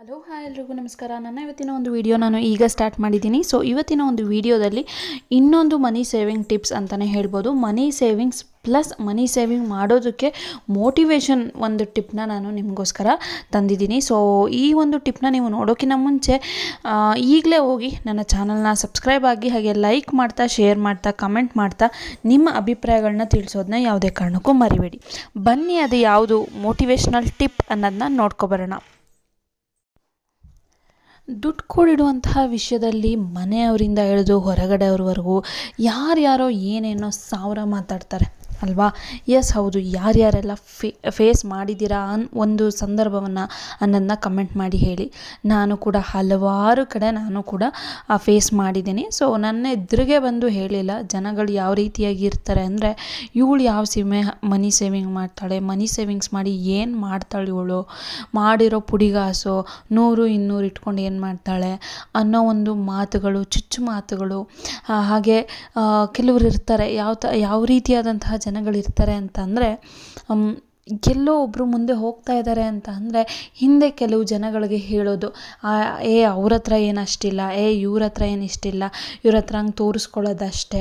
Hello, hi ಎಲ್ರಿಗೂ ನಮಸ್ಕಾರ. ನನ್ನ ಇವತ್ತಿನ ಒಂದು ವಿಡಿಯೋ ನಾನು ಈಗ ಸ್ಟಾರ್ಟ್ ಮಾಡಿದ್ದೀನಿ. ಸೊ ಇವತ್ತಿನ ಒಂದು ವಿಡಿಯೋದಲ್ಲಿ ಇನ್ನೊಂದು ಮನಿ ಸೇವಿಂಗ್ ಟಿಪ್ಸ್ ಅಂತಲೇ ಹೇಳ್ಬೋದು. Money savings plus money saving ಮಾಡೋದಕ್ಕೆ ಮೋಟಿವೇಶನ್ ಒಂದು ಟಿಪ್ನ ನಾನು ನಿಮಗೋಸ್ಕರ ತಂದಿದ್ದೀನಿ. ಸೊ ಈ ಒಂದು ಟಿಪ್ನ ನೀವು ನೋಡೋಕ್ಕಿಂತ ಮುಂಚೆ ಈಗಲೇ ಹೋಗಿ ನನ್ನ ಚಾನಲ್ನ ಸಬ್ಸ್ಕ್ರೈಬ್ ಆಗಿ ಹಾಗೆ ಲೈಕ್ ಮಾಡ್ತಾ ಶೇರ್ ಮಾಡ್ತಾ ಕಮೆಂಟ್ ಮಾಡ್ತಾ ನಿಮ್ಮ ಅಭಿಪ್ರಾಯಗಳನ್ನ ತಿಳಿಸೋದನ್ನ ಯಾವುದೇ ಕಾರಣಕ್ಕೂ ಮರಿಬೇಡಿ. ಬನ್ನಿ, ಅದು ಯಾವುದು ಮೋಟಿವೇಶ್ನಲ್ ಟಿಪ್ ಅನ್ನೋದನ್ನ ನೋಡ್ಕೊಬರೋಣ ದುಡ್ಡು ಕೂಡಿಡುವಂತಹ ವಿಷಯದಲ್ಲಿ ಮನೆಯವರಿಂದ ಹಿಡಿದು ಹೊರಗಡೆಯವ್ರವರೆಗೂ ಯಾರ್ಯಾರೋ ಏನೇನೋ ಸಾವಿರ ಮಾತಾಡ್ತಾರೆ. ಅಲ್ವಾ? ಎಸ್ ಹೌದು. ಯಾರ್ಯಾರೆಲ್ಲ ಫೇ ಫೇಸ್ ಮಾಡಿದ್ದೀರಾ ಅನ್, ಒಂದು ಸಂದರ್ಭವನ್ನು ಅನ್ನೋದನ್ನ ಕಮೆಂಟ್ ಮಾಡಿ ಹೇಳಿ. ನಾನು ಕೂಡ ಹಲವಾರು ಕಡೆ ನಾನು ಕೂಡ ಫೇಸ್ ಮಾಡಿದ್ದೀನಿ. ಸೊ ನನ್ನ ಎದುರಿಗೆ ಬಂದು ಹೇಳಿಲ್ಲ, ಜನಗಳು ಯಾವ ರೀತಿಯಾಗಿ ಇರ್ತಾರೆ ಅಂದರೆ, ಇವಳು ಯಾವ ಸಿಮೆ ಮನಿ ಸೇವಿಂಗ್ ಮಾಡ್ತಾಳೆ ಮನಿ ಸೇವಿಂಗ್ಸ್ ಮಾಡಿ ಏನು ಮಾಡ್ತಾಳೆ ಇವಳು? ಮಾಡಿರೋ ಪುಡಿಗಾಸು, ನೂರು, ಇನ್ನೂರು ಇಟ್ಕೊಂಡು ಏನು ಮಾಡ್ತಾಳೆ? ಅನ್ನೋ ಒಂದು ಮಾತುಗಳು, ಚುಚ್ಚು ಮಾತುಗಳು ಹಾಗೆ ಕೆಲವರು ಇರ್ತಾರೆ. ಯಾವ ತ ಯಾವ ರೀತಿಯಾದಂತಹ ಜನಗಳಿರ್ತಾರೆ ಅಂತಂದರೆ ಎಲ್ಲೋ ಒಬ್ಬರು ಮುಂದೆ ಹೋಗ್ತಾ ಇದ್ದಾರೆ ಅಂತ ಅಂದರೆ ಹಿಂದೆ ಕೆಲವು ಜನಗಳಿಗೆ ಹೇಳೋದು ಏ, ಅವ್ರ ಹತ್ರ ಏನಷ್ಟಿಲ್ಲ ಏ, ಇವ್ರ ಹತ್ರ ಏನು ಇಷ್ಟಿಲ್ಲ, ಇವ್ರ ಹತ್ರ ಹಂಗೆ ತೋರಿಸ್ಕೊಳ್ಳೋದಷ್ಟೇ.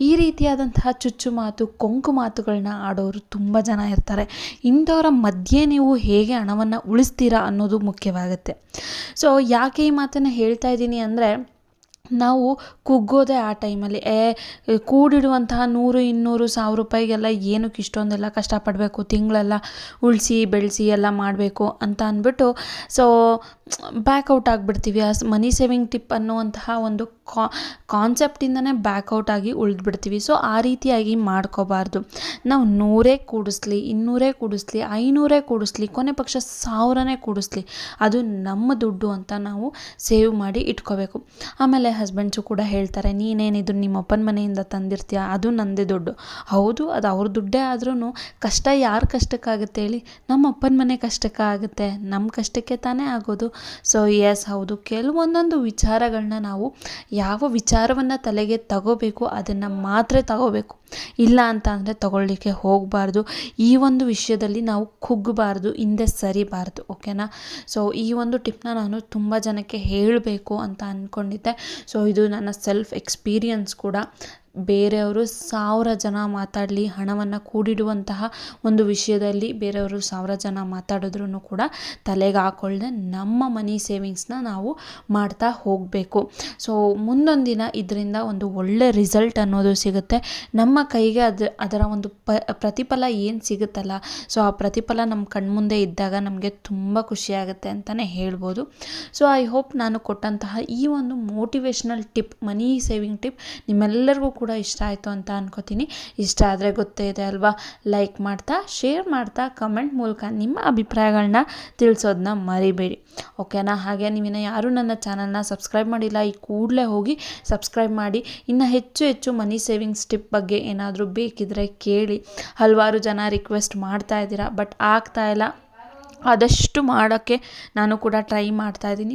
ಈ ರೀತಿಯಾದಂತಹ ಚುಚ್ಚು ಮಾತು, ಕೊಂಕು ಮಾತುಗಳನ್ನ ಆಡೋರು ತುಂಬ ಜನ ಇರ್ತಾರೆ. ಇಂಥವರ ಮಧ್ಯೆ ನೀವು ಹೇಗೆ ಹಣವನ್ನು ಉಳಿಸ್ತೀರಾ ಅನ್ನೋದು ಮುಖ್ಯವಾಗುತ್ತೆ. ಸೊ, ಯಾಕೆ ಈ ಮಾತನ್ನು ಹೇಳ್ತಾ ಇದ್ದೀನಿ ಅಂದರೆ ನಾವು ಕುಗ್ಗೋದೆ ಆ ಟೈಮಲ್ಲಿ. ಏ, ಕೂಡಿಡುವಂತಹ ನೂರು, ಇನ್ನೂರು ಸಾವಿರ ರೂಪಾಯಿಗೆಲ್ಲ ಏನಕ್ಕೆ ಇಷ್ಟೊಂದೆಲ್ಲ ಕಷ್ಟಪಡಬೇಕು? ತಿಂಗಳೆಲ್ಲ ಉಳಿಸಿ, ಬೆಳೆಸಿ ಎಲ್ಲ ಮಾಡಬೇಕು ಅಂತ ಅಂದ್ಬಿಟ್ಟು ಸೊ ಬ್ಯಾಕ್ಔಟ್ ಆಗಿಬಿಡ್ತೀವಿ. ಆ ಮನಿ ಸೇವಿಂಗ್ ಟಿಪ್ ಅನ್ನುವಂತಹ ಒಂದು ಕಾ ಕಾನ್ಸೆಪ್ಟಿಂದನೇ ಬ್ಯಾಕ್ಔಟ್ ಆಗಿ ಉಳಿದ್ಬಿಡ್ತೀವಿ. ಸೊ ಆ ರೀತಿಯಾಗಿ ಮಾಡ್ಕೋಬಾರ್ದು. ನಾವು ನೂರೇ ಕೂಡಿಸ್ಲಿ, ಇನ್ನೂರೇ ಕೂಡಿಸ್ಲಿ, ಐನೂರೇ ಕೂಡಿಸ್ಲಿ, ಕೊನೆ ಪಕ್ಷ ಸಾವಿರನೇ ಕೂಡಿಸ್ಲಿ, ಅದು ನಮ್ಮ ದುಡ್ಡು ಅಂತ ನಾವು ಸೇವ್ ಮಾಡಿ ಇಟ್ಕೋಬೇಕು. ಆಮೇಲೆ ಹಸ್ಬೆಂಡ್ಸು ಕೂಡ ಹೇಳ್ತಾರೆ ನೀನೇನಿದ್ರು ನಿಮ್ಮ ಅಪ್ಪನ ಮನೆಯಿಂದ ತಂದಿರ್ತೀಯ? ಅದು ನನ್ನದೇ ದುಡ್ಡು. ಹೌದು, ಅದು ಅವ್ರ ದುಡ್ಡೇ ಆದ್ರೂ ಕಷ್ಟ ಯಾರ ಕಷ್ಟಕ್ಕಾಗುತ್ತೆ ಹೇಳಿ ನಮ್ಮ ಅಪ್ಪನ ಮನೆ ಕಷ್ಟಕ್ಕೆ ಆಗುತ್ತೆ ನಮ್ಮ ಕಷ್ಟಕ್ಕೆ ತಾನೇ ಆಗೋದು. ಸೊ ಎಸ್ ಹೌದು. ಕೆಲವೊಂದೊಂದು ವಿಚಾರಗಳನ್ನ ನಾವು ಯಾವ ವಿಚಾರವನ್ನು ತಲೆಗೆ ತಗೋಬೇಕು, ಅದನ್ನು ಮಾತ್ರ ತಗೋಬೇಕು. ಇಲ್ಲ ಅಂತ ಅಂದರೆ ತಗೊಳ್ಳಿಕ್ಕೆ ಹೋಗಬಾರ್ದು. ಈ ಒಂದು ವಿಷಯದಲ್ಲಿ ನಾವು ಕುಗ್ಗಬಾರ್ದು ಹಿಂದೆ ಸರಿಬಾರ್ದು ಓಕೆನಾ ಸೊ ಈ ಒಂದು ಟಿಪ್ನ ನಾನು ತುಂಬ ಜನಕ್ಕೆ ಹೇಳಬೇಕು ಅಂತ ಅಂದ್ಕೊಂಡಿದ್ದೆ ಸೊ ಇದು ನನ್ನ ಸೆಲ್ಫ್ ಎಕ್ಸ್ಪೀರಿಯನ್ಸ್ ಕೂಡ. ಬೇರೆಯವರು ಸಾವಿರ ಜನ ಮಾತಾಡಲಿ, ಹಣವನ್ನು ಕೂಡಿಡುವಂತಹ ಒಂದು ವಿಷಯದಲ್ಲಿ ಬೇರೆಯವರು ಸಾವಿರ ಜನ ಮಾತಾಡಿದ್ರೂ ಕೂಡ ತಲೆಗೆ ಹಾಕೊಳ್ಳದೆ ನಮ್ಮ ಮನಿ ಸೇವಿಂಗ್ಸ್ನ ನಾವು ಮಾಡ್ತಾ ಹೋಗಬೇಕು. ಸೊ ಮುಂದೊಂದು ದಿನ ಇದರಿಂದ ಒಂದು ಒಳ್ಳೆ ರಿಸಲ್ಟ್ ಅನ್ನೋದು ಸಿಗುತ್ತೆ. ನಮ್ಮ ಕೈಗೆ ಅದು, ಅದರ ಒಂದು ಪ, ಪ್ರತಿಫಲ ಏನು ಸಿಗುತ್ತಲ್ಲ ಸೊ ಆ ಪ್ರತಿಫಲ ನಮ್ಮ ಕಣ್ಮುಂದೆ ಇದ್ದಾಗ ನಮಗೆ ತುಂಬ ಖುಷಿಯಾಗುತ್ತೆ ಅಂತಲೇ ಹೇಳ್ಬೋದು. ಸೊ ಐ ಹೋಪ್ ನಾನು ಕೊಟ್ಟಂತಹ ಈ ಒಂದು motivational tip money saving tip ನಿಮ್ಮೆಲ್ಲರಿಗೂ ಕೂಡ ಇಷ್ಟ ಆಯಿತು ಅಂತ ಅನ್ಕೋತೀನಿ. ಇಷ್ಟ ಆದರೆ ಗೊತ್ತೇ ಇದೆ ಅಲ್ವಾ? ಲೈಕ್ ಮಾಡ್ತಾ ಶೇರ್ ಮಾಡ್ತಾ ಕಮೆಂಟ್ ಮೂಲಕ ನಿಮ್ಮ ಅಭಿಪ್ರಾಯಗಳನ್ನ ತಿಳಿಸೋದನ್ನ ಮರಿಬೇಡಿ. ಓಕೆನಾ ಹಾಗೆ ನೀವಿನ್ನು ಯಾರೂ ನನ್ನ ಚಾನಲ್ನ ಸಬ್ಸ್ಕ್ರೈಬ್ ಮಾಡಿಲ್ಲ, ಈ ಕೂಡಲೇ ಹೋಗಿ ಸಬ್ಸ್ಕ್ರೈಬ್ ಮಾಡಿ. ಇನ್ನು ಹೆಚ್ಚು ಹೆಚ್ಚು ಮನಿ ಸೇವಿಂಗ್ಸ್ ಟಿಪ್ ಬಗ್ಗೆ ಏನಾದರೂ ಬೇಕಿದ್ದರೆ ಕೇಳಿ. ಹಲವಾರು ಜನ ರಿಕ್ವೆಸ್ಟ್ ಮಾಡ್ತಾ ಇದ್ದೀರಾ ಬಟ್ ಆಗ್ತಾ ಇಲ್ಲ. ಆದಷ್ಟು ಮಾಡೋಕ್ಕೆ ನಾನು ಕೂಡ ಟ್ರೈ ಮಾಡ್ತಾ ಇದ್ದೀನಿ.